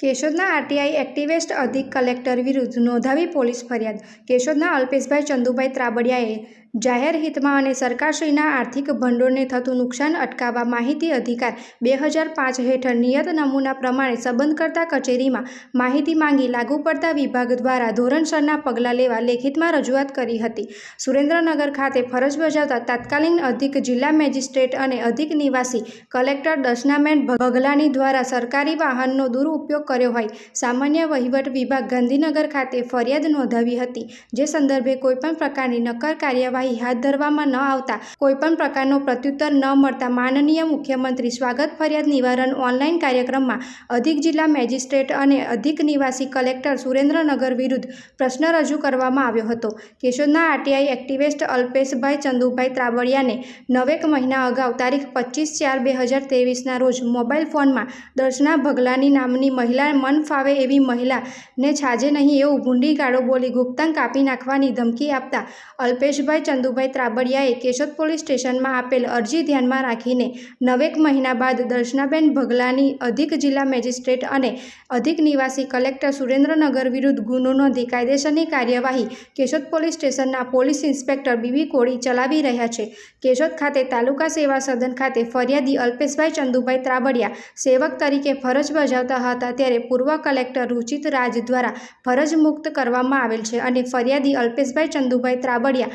કેશોદના RTI એક્ટિવેસ્ટ અધિક collector વિરુદ્ધ નોંધાવી પોલીસ ફરિયાદ કેશોદના અલ્પેશભાઈ ચંદુભાઈ ત્રાબડિયાએ જાહેર હિતમાં અને સરકારશ્રીના આર્થિક ભંડોળને થતું નુકસાન અટકાવવા માહિતી અધિકાર બે હજાર પાંચ હેઠળ નિયત નમૂના પ્રમાણે સંબંધકર્તા કચેરીમાં માહિતી માંગી લાગુ પડતા વિભાગ દ્વારા ધોરણસરના પગલાં લેવા લેખિતમાં રજૂઆત કરી હતી. સુરેન્દ્રનગર ખાતે ફરજ બજાવતા તાત્કાલિન અધિક જિલ્લા મેજિસ્ટ્રેટ અને અધિક નિવાસી કલેક્ટર દર્શનાબેન ભગલાની દ્વારા સરકારી વાહનનો દુરુપયોગ કર્યો હોય, સામાન્ય વહીવટ વિભાગ ગાંધીનગર ખાતે ફરિયાદ નોંધાવી હતી, જે સંદર્ભે કોઈપણ પ્રકારની નક્કર કાર્યવાહી હાથ ધરવામાં ન આવતા કોઈપણ પ્રકારનો પ્રત્યુત્તર ન મળતા માનનીય મુખ્યમંત્રી સ્વાગત ફરિયાદ નિવારણ ઓનલાઈન કાર્યક્રમમાં અધિક જિલ્લા મેજિસ્ટ્રેટ અને અધિક નિવાસી કલેક્ટર સુરેન્દ્રનગર વિરુદ્ધ પ્રશ્ન રજૂ કરવામાં આવ્યો હતો. કેશોદના આરટીઆઈ એક્ટિવિસ્ટ અલ્પેશભાઈ ચંદુભાઈ ત્રાવડિયાને નવેક મહિના અગાઉ તારીખ પચીસ ચાર બે હજાર ત્રેવીસના રોજ મોબાઈલ ફોનમાં દર્શના ભગલાની નામની મહિલા મન ફાવે એવી મહિલાને છાજે નહીં એવું ભૂંડી ગાળો બોલી ગુપ્તાંગ કાપી નાખવાની ધમકી આપતા અલ્પેશભાઈ ચંદુભાઈ ત્રાબડિયાએ કેશોદ પોલીસ સ્ટેશનમાં આપેલ અરજી ધ્યાનમાં રાખીને નવેક મહિના બાદ દર્શનાબેન ભગલાની અધિક જિલ્લા મેજિસ્ટ્રેટ અને અધિક નિવાસી કલેક્ટર સુરેન્દ્રનગર વિરુદ્ધ ગુનો નોંધી કાયદેસરની કાર્યવાહી કેશોદ પોલીસ સ્ટેશનના police inspector B B Koli ચલાવી રહ્યા છે. કેશોદ ખાતે તાલુકા સેવા સદન ખાતે ફરિયાદી અલ્પેશભાઈ ચંદુભાઈ ત્રાબડિયા સેવક તરીકે ફરજ બજાવતા હતા ત્યારે પૂર્વ કલેક્ટર રુચિત રાજ દ્વારા ફરજ મુક્ત કરવામાં આવેલ છે અને ફરિયાદી અલ્પેશભાઈ ચંદુભાઈ ત્રાબડિયા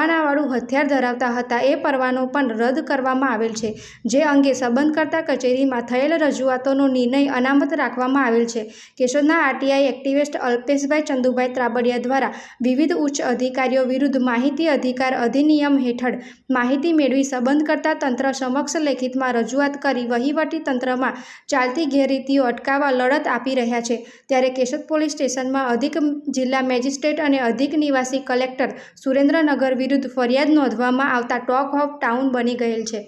પરવાનાવાળું હથિયાર ધરાવતા હતા. એ પરવાનો પણ રદ કરવામાં આવેલ છે, જે અંગે સંબંધકર્તા કચેરીમાં થયેલ રજૂઆતોનો નિર્ણય અનામત રાખવામાં આવેલ છે. કેશોદના આરટીઆઈ એક્ટિવિસ્ટ અલ્પેશભાઈ ચંદુભાઈ ત્રાબડિયા દ્વારા વિવિધ ઉચ્ચ અધિકારીઓ વિરુદ્ધ માહિતી અધિકાર અધિનિયમ હેઠળ માહિતી મેળવી સંબંધકર્તા તંત્ર સમક્ષ લેખિતમાં રજૂઆત કરી વહીવટી તંત્રમાં ચાલતી ગેરરીતિઓ અટકાવવા લડત આપી રહ્યા છે. ત્યારે કેશોદ પોલીસ સ્ટેશનમાં અધિક જિલ્લા મેજિસ્ટ્રેટ અને અધિક નિવાસી કલેક્ટર સુરેન્દ્રનગર વિરુદ્ધ ફરિયાદ નોંધવામાં આવતા ટોક ઓફ ટાઉન બની ગયેલ છે.